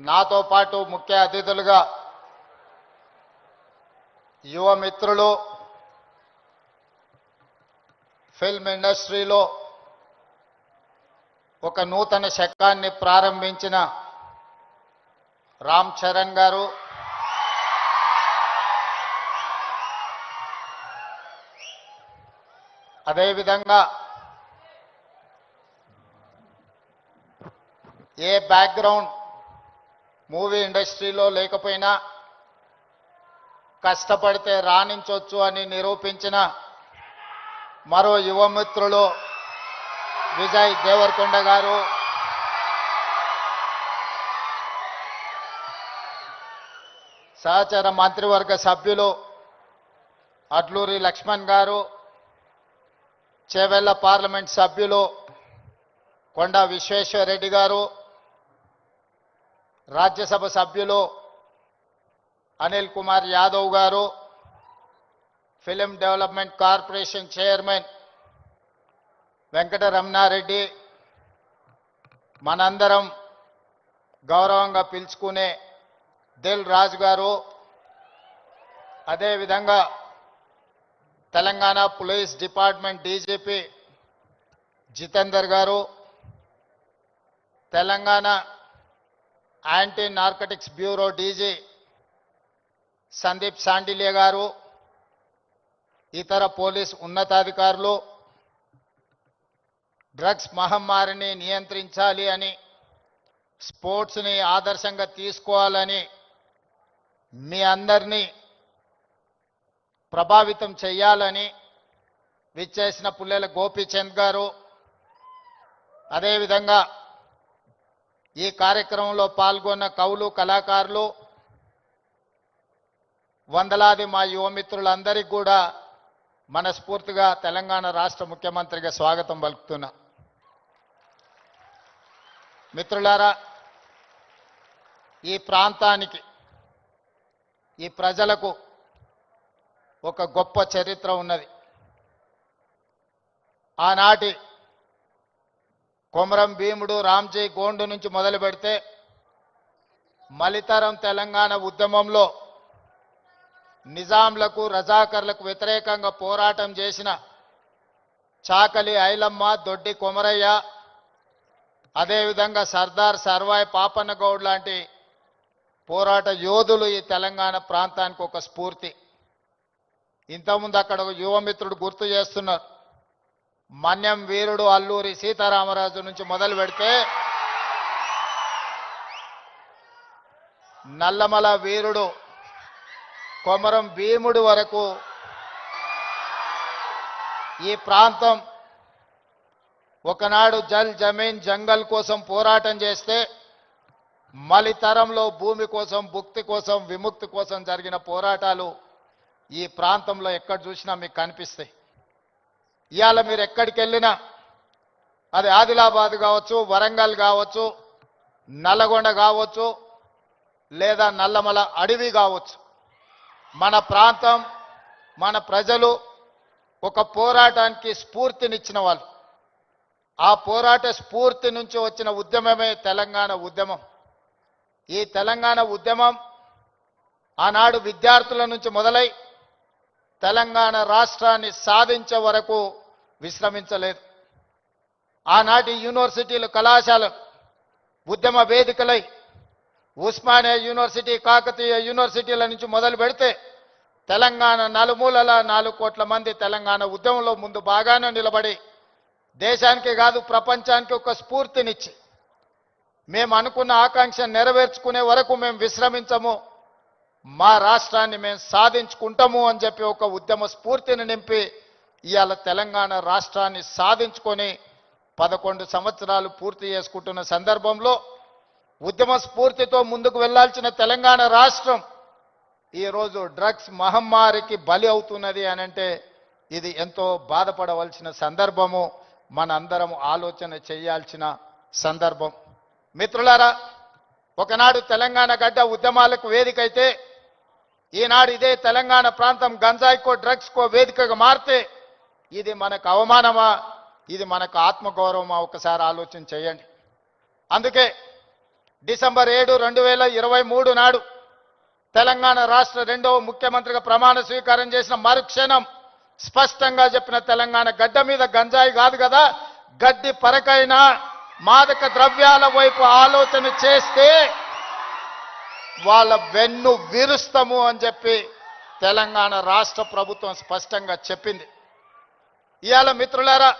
నాతో పాటు ముఖ్య అతిథులుగా యువ మిత్రులు ఫిల్మ్ ఇండస్ట్రీలో ఒక నూతన శకాన్ని ప్రారంభించిన రామ్ చరణ్ గారు అదేవిధంగా ఏ బ్యాక్గ్రౌండ్ మూవీ ఇండస్ట్రీలో లేకపోయినా కష్టపడితే రాణించవచ్చు అని నిరూపించిన మరో యువమిత్రులు విజయ్ దేవరకొండ గారు. సహచర మంత్రివర్గ సభ్యులు అడ్లూరి లక్ష్మణ్ గారు చేవెళ్ళ పార్లమెంట్ సభ్యులు కొండ విశ్వేశ్వరరెడ్డి గారు రాజ్యసభ సభ్యులు Anil Kumar Yadav garu film development corporation chairman Venkata Ramana Reddy మనందరం గౌరవంగా పిలుచుకునే దిల్ రాజు గారు అదేవిధంగా Telangana police department DGP Jitender garu Telangana anti narcotics bureau DG Sandeep Shandilya garu ఇతర పోలీస్ ఉన్నతాధికారులు డ్రగ్స్ మహమ్మారిని నియంత్రించాలి అని స్పోర్ట్స్ని ఆదర్శంగా తీసుకోవాలని మీ అందరినీ ప్రభావితం చేయాలని విచ్చేసిన పుల్లెల గోపీచంద్ గారు అదేవిధంగా ఈ కార్యక్రమంలో పాల్గొన్న కవులు కళాకారులు వందలాది మా యువమిత్రులందరికీ కూడా మనస్ఫూర్తిగా తెలంగాణ రాష్ట్ర ముఖ్యమంత్రిగా స్వాగతం పలుకుతున్నా. మిత్రులారా ఈ ప్రాంతానికి ఈ ప్రజలకు ఒక గొప్ప చరిత్ర ఉన్నది. ఆనాటి కొమరం భీముడు రామ్జీ గోండు నుంచి మొదలు పెడితే మలితరం తెలంగాణ ఉద్యమంలో నిజాంలకు రజాకర్లకు వ్యతిరేకంగా పోరాటం చేసిన చాకలి ఐలమ్మ దొడ్డి కొమరయ్య అదేవిధంగా సర్దార్ సర్వాయ్ పాపన్న గౌడ్ లాంటి పోరాట యోధులు ఈ తెలంగాణ ప్రాంతానికి ఒక స్ఫూర్తి. ఇంతకుముందు అక్కడ ఒక యువమిత్రుడు గుర్తు చేస్తున్నారు. మన్యం వీరుడు అల్లూరి సీతారామరాజు నుంచి మొదలు పెడితే నల్లమల వీరుడు కొమరం భీముడు వరకు ఈ ప్రాంతం ఒకనాడు జల్ జమీన్ జంగల్ కోసం పోరాటం చేస్తే మలి తరంలో భూమి కోసం భుక్తి కోసం విముక్తి కోసం జరిగిన పోరాటాలు ఈ ప్రాంతంలో ఎక్కడ చూసినా మీకు కనిపిస్తాయి. ఇవాళ మీరు ఎక్కడికి వెళ్ళినా అది ఆదిలాబాద్ కావచ్చు వరంగల్ కావచ్చు నల్లగొండ కావచ్చు లేదా నల్లమల అడవి కావచ్చు. మన ప్రాంతం మన ప్రజలు ఒక పోరాటానికి స్ఫూర్తినిచ్చిన వాళ్ళు. ఆ పోరాట స్ఫూర్తి నుంచి వచ్చిన ఉద్యమమే తెలంగాణ ఉద్యమం. ఈ తెలంగాణ ఉద్యమం ఆనాడు విద్యార్థుల నుంచి మొదలై తెలంగాణ రాష్ట్రాన్ని సాధించే వరకు విశ్రమించలేదు. ఆనాటి యూనివర్సిటీలు కళాశాలలు ఉద్యమ వేదికలై ఉస్మానియా యూనివర్సిటీ కాకతీయ యూనివర్సిటీల నుంచి మొదలు పెడితే తెలంగాణ నలుమూలల నాలుగు కోట్ల మంది తెలంగాణ ఉద్యమంలో ముందు బాగానే నిలబడి దేశానికి కాదు ప్రపంచానికి ఒక స్ఫూర్తినిచ్చి మేము అనుకున్న ఆకాంక్ష నెరవేర్చుకునే వరకు మేము విశ్రమించము మా రాష్ట్రాన్ని మేము సాధించుకుంటాము అని చెప్పి ఒక ఉద్యమ స్ఫూర్తిని నింపి ఇవాళ తెలంగాణ రాష్ట్రాన్ని సాధించుకొని పదకొండు సంవత్సరాలు పూర్తి చేసుకుంటున్న సందర్భంలో ఉద్యమ స్ఫూర్తితో ముందుకు వెళ్ళాల్సిన తెలంగాణ రాష్ట్రం ఈరోజు డ్రగ్స్ మహమ్మారికి బలి అవుతున్నది అని అంటే ఇది ఎంతో బాధపడవలసిన సందర్భము. మనందరం ఆలోచన చేయాల్సిన సందర్భం. మిత్రులారా ఒకనాడు తెలంగాణ గడ్డ ఉద్యమాలకు వేదిక అయితే ఈనాడు ఇదే తెలంగాణ ప్రాంతం గంజాయికో డ్రగ్స్కో వేదికగా మారితే ఇది మనకు అవమానమా? ఇది మనకు ఆత్మగౌరవమా? ఒకసారి ఆలోచన చేయండి. అందుకే డిసెంబర్ ఏడు రెండు వేల ఇరవై మూడు నాడు తెలంగాణ రాష్ట్ర రెండవ ముఖ్యమంత్రిగా ప్రమాణ స్వీకారం చేసిన మరుక్షణం స్పష్టంగా చెప్పిన తెలంగాణ గడ్డ మీద గంజాయి కాదు కదా? గడ్డి పరకైనా మాదక ద్రవ్యాల వైపు ఆలోచన చేస్తే వాళ్ళ వెన్ను విరుస్తాము అని చెప్పి తెలంగాణ రాష్ట్ర ప్రభుత్వం స్పష్టంగా చెప్పింది. ఇవాళ మిత్రులారా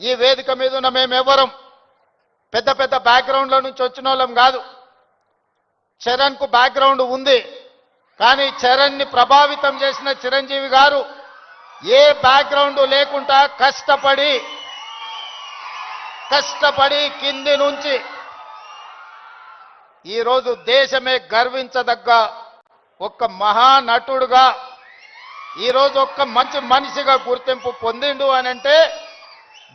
ఈ వేదిక మీద ఉన్న మేమెవ్వరం పెద్ద పెద్ద బ్యాక్గ్రౌండ్ల నుంచి వచ్చిన వాళ్ళం కాదు. చరణ్కు బ్యాక్గ్రౌండ్ ఉంది. కానీ చరణ్ని ప్రభావితం చేసిన చిరంజీవి గారు ఏ బ్యాక్గ్రౌండ్ లేకుండా కష్టపడి కష్టపడి కింది నుంచి ఈరోజు దేశమే గర్వించదగ్గ ఒక్క మహానటుడుగా ఈరోజు ఒక్క మంచి మనిషిగా గుర్తింపు పొందిండు అని అంటే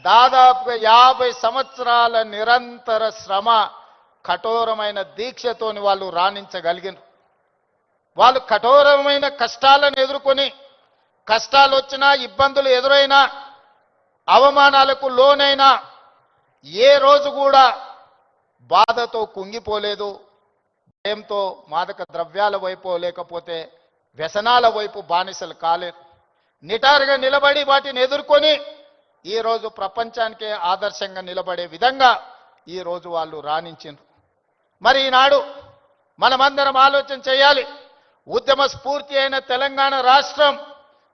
దాదాపుగా యాభై సంవత్సరాల నిరంతర శ్రమ కఠోరమైన దీక్షతోని వాళ్ళు రాణించగలిగిన వాళ్ళు కఠోరమైన కష్టాలను ఎదుర్కొని కష్టాలు వచ్చినా ఇబ్బందులు ఎదురైనా అవమానాలకు లోనైనా ఏ రోజు కూడా బాధతో కుంగిపోలేదు భయంతో మాదక ద్రవ్యాల వైపు లేకపోతే వ్యసనాల వైపు బానిసలు కాలేదు నిటారుగా నిలబడి వాటిని ఎదుర్కొని ఈరోజు ప్రపంచానికే ఆదర్శంగా నిలబడే విధంగా ఈరోజు వాళ్ళు రాణించిండ్రు. మరి ఈనాడు మనమందరం ఆలోచన చేయాలి. ఉద్యమ స్ఫూర్తి అయిన తెలంగాణ రాష్ట్రం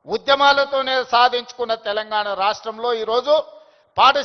ఉద్యమాలతోనే సాధించుకున్న తెలంగాణ రాష్ట్రంలో ఈరోజు పాఠశాల